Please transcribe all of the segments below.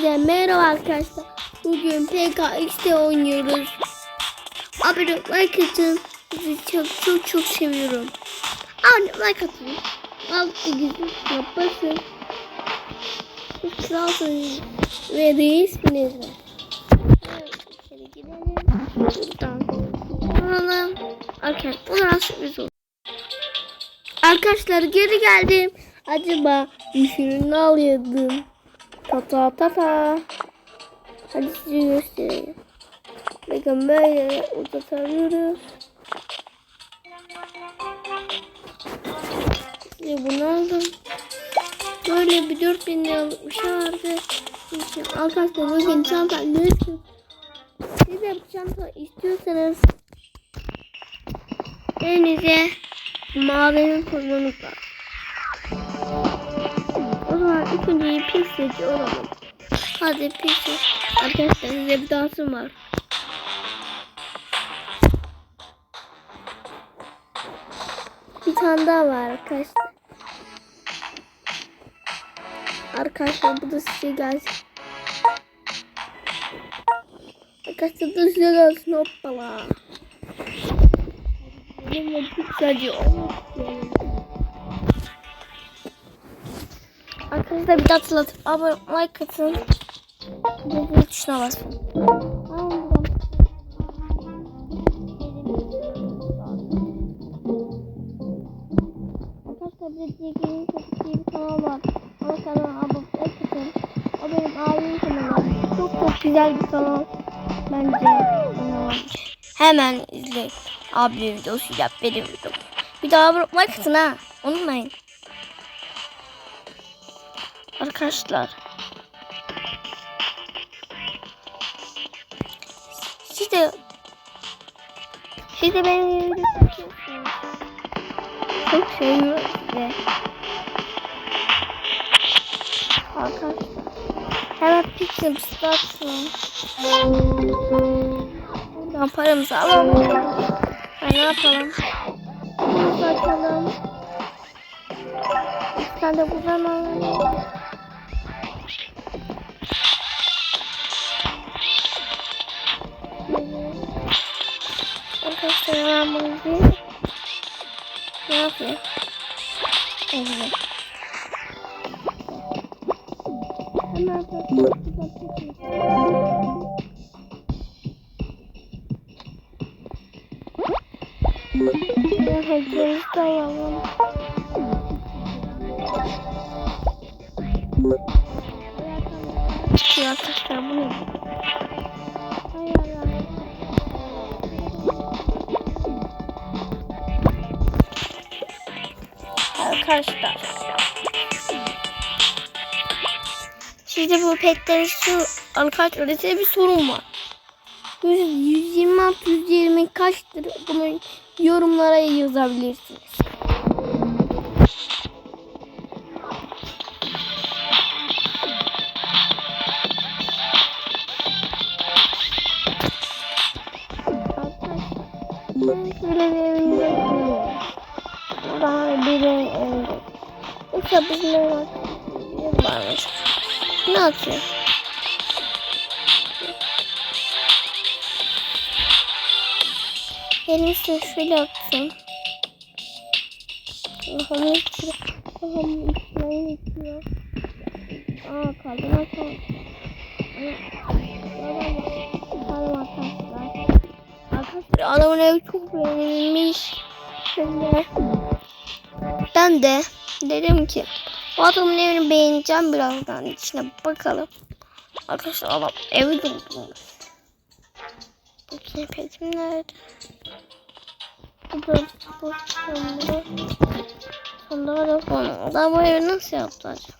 Hepinize merhaba arkadaşlar. Bugün PKX'de oynuyoruz. Abi like atın. Sizi çok çok çok seviyorum. Abi like atın. Altı güzel basın. Kralsınız ve reisiniz var. İçeri girelim. Buradan alalım. Arkadaşlar buna sürpriz oldu. Arkadaşlar geri geldim. Acaba üşürünü alıyordum. Ta ta ta ta. Hadi size göstereyim. Bakın böyle uzatabiliyoruz. Size bunu aldım. Böyle bir 4000 liralık bir şey vardı. Arkadaşlar bugün çanta lütfen. Siz de bu çanta istiyorsanız elinize mavinin koymanız lazım. İlk önce pixelci olalım. Hadi pixel. Arkadaşlar size bir dansım var. Bir tane daha var arkadaşlar. Arkadaşlar bu da size gelsin. Arkadaşlar bu da size gelsin hoppala. Benim pixelci olmak istiyorum. Arkadaşlar bir de hatırlatıp abone like atın. Bildirim tuşuna basın. Arkadaşlar bir de gelin diye bir kanal var. O kanala abone atın. O benim abimin kanalı. Çok çok güzel bir kanal. Bence. Hemen izleyin. Abi videosu yap benim videom. Bir daha abone like atın ha. Unutmayın. Arkadaşlar. Siz de siz de benim çekiyorsunuz. Çok seviyorum sizi. Arkadaşlar. Hemen pixel statsın. Buradan paramızı alalım. Ha, ne yapalım? Bunu açalım. Sen de buradan alalım. Bir ne yapayım? Evet. Hemen Hediyemizi de alalım. Çıkıyor arkadaşlar bu ne? Hay Arkadaşlar. Sizde bu petlerin şu arkadaşlar öyle bir sorun var. 126 120 kaçtır? Bunu yorumlara yazabilirsiniz. Yoksa bizim ev var. Varmış. Ne atıyor? Elisi şöyle atsın. Hamur içiyor. Hamur içmeyi içiyor. Aa kaldı. Tamam. Tamam arkadaşlar. Adamın evi çok beğenilmiş. Ben de dedim ki bu adamın evini beğeneceğim birazdan içine bakalım. Arkadaşlar adam evi doldurmuş. Bakayım petim nerede? Bu da bu sonunda sonunda da konu. Adam bu evi nasıl yaptı acaba?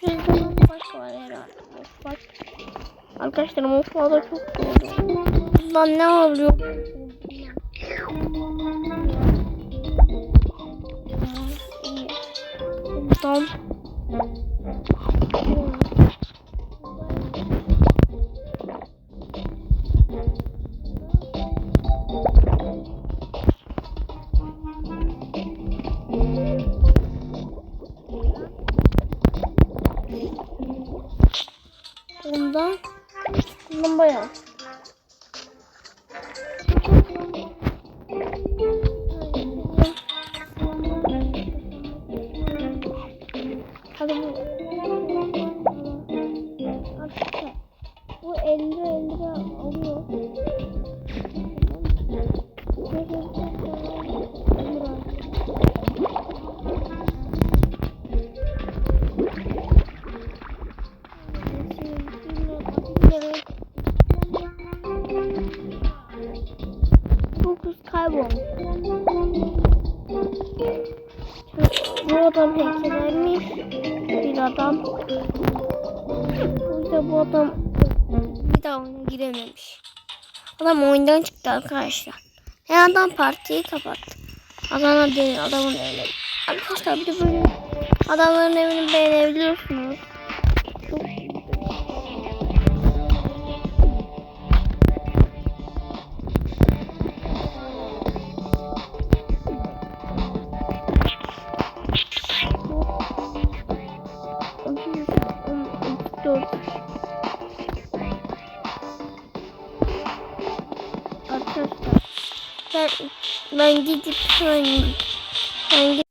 Şurada mutfak var herhalde. Mutfak. Arkadaşlar mutfağı da çok doğru. Lan ne oluyor? Tam. Bundan bundan bayağı. Hadi girememiş. Adam oyundan çıktı arkadaşlar. Yani adam partiyi kapattı. Adamlar değil adamın evine. Arkadaşlar bir de böyle adamların evini beğenebiliyorsunuz. Çok ben, ben.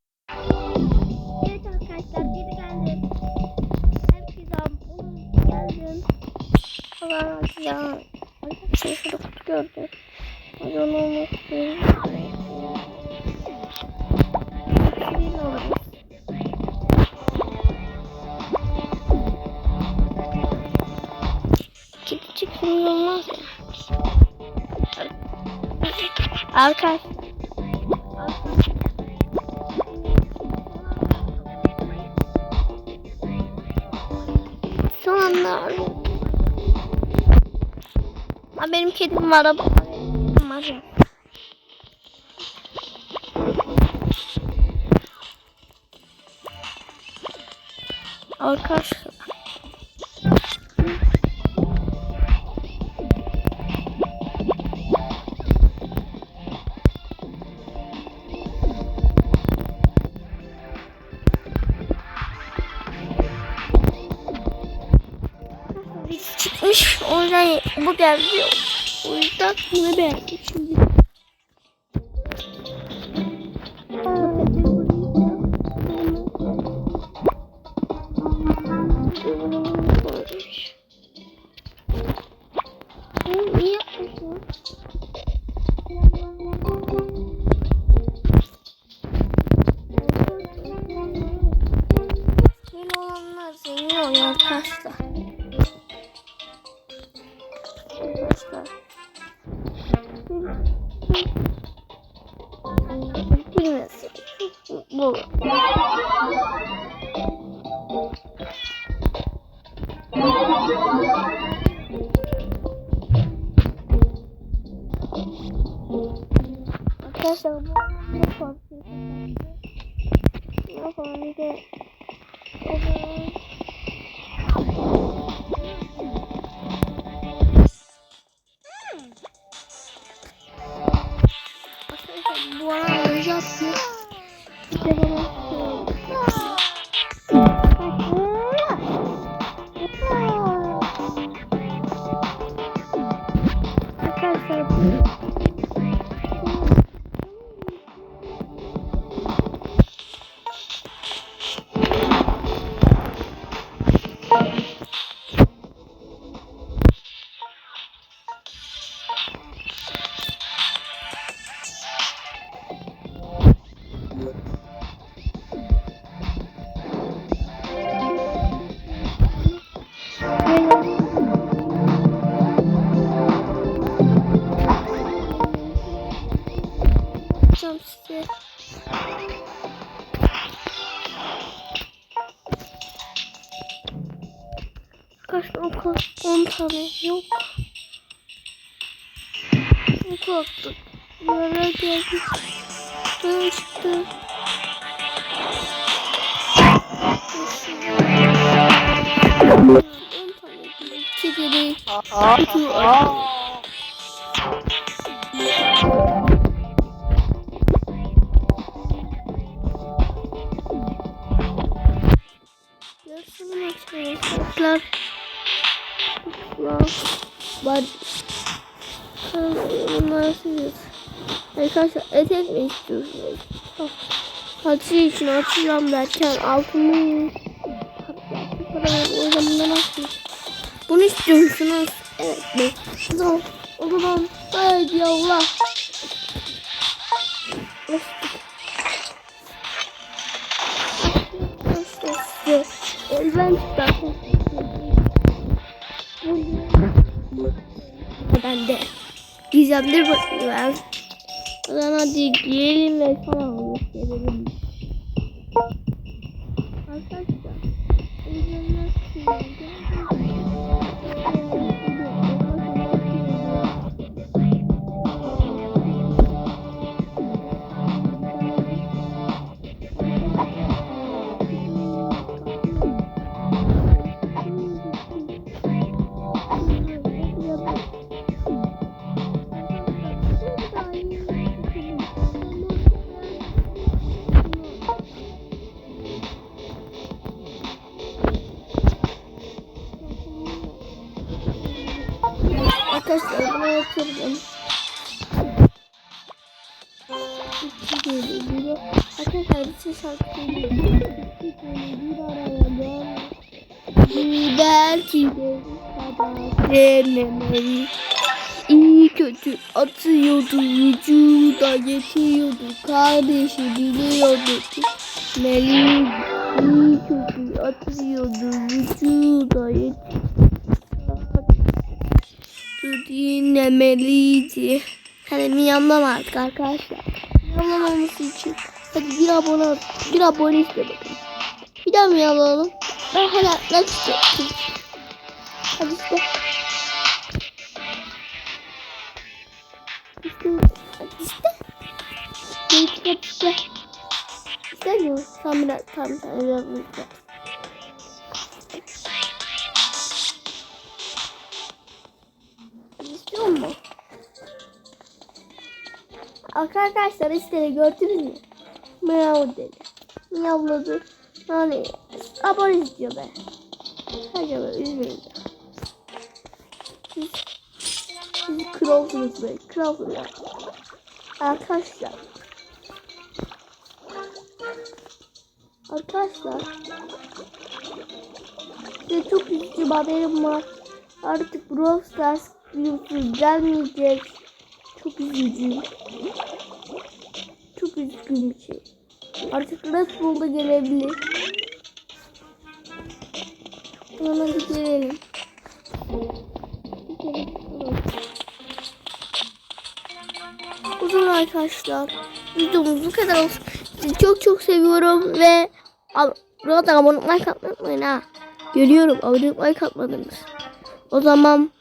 Arkadaş. Şu anda Ha, benim kedim var ya. Arkadaşlar Çıkmış o yüzden bu geldi. O yüzden bunu beğendim Arkadaşlar bu ne korkuyor? Ne yapalım bir de o kadar 10 tane yok. Çok korktum. Yara geldi. Böyle çıktı. Kedili. Kutu. Görüşürüz. Arkadaşlar. Var. Var. Bunları seviyoruz. Arkadaşlar etek mi istiyorsunuz? Hatçı için açacağım derken altını o zaman nasıl? Bunu istiyor musunuz? Evet. mi? Zaman, o zaman haydi Allah. İşte eldiven gizemli. O zaman hadi giyelim ve falan gösterelim. Arkadaşlar. Arkadaşlar buna yatırdım. Arkadaşlar bir şey şarkı Belki de dememeli. İyi kötü atıyordu vücuda yetiyordu kardeşi biliyordu ki Melih iyi kötü atıyordu vücuda yetiyordu dinlemeliydi. Hani miyamlama artık arkadaşlar. Miyamlamaması için hadi bir abone bir abone iste bakın. Bir daha miyamlayalım. Ben hala ne istiyorum? Hadi iste. İste. Hadi iste. Hadi iste. İstemiyor. Tam biraz tam tam biraz Arkadaşlar istedi gördünüz mü? Miyav dedi. Miyavladı. Yani abone istiyor be. Be üzmeyin. Siz, siz kralsınız be. Kralsınız. Arkadaşlar. Arkadaşlar. Size çok üzücü bir haberim var. Artık Brawl Stars videosu gelmeyecek. Çok üzücü. Üzgün bir şey. Artık Red Bull'da gelebilir. Hemen hadi gelelim. O zaman arkadaşlar videomuz bu kadar olsun. Sizi çok çok seviyorum ve burada abone olmayı atmayın ha. Görüyorum abone olmayı atmadınız. O zaman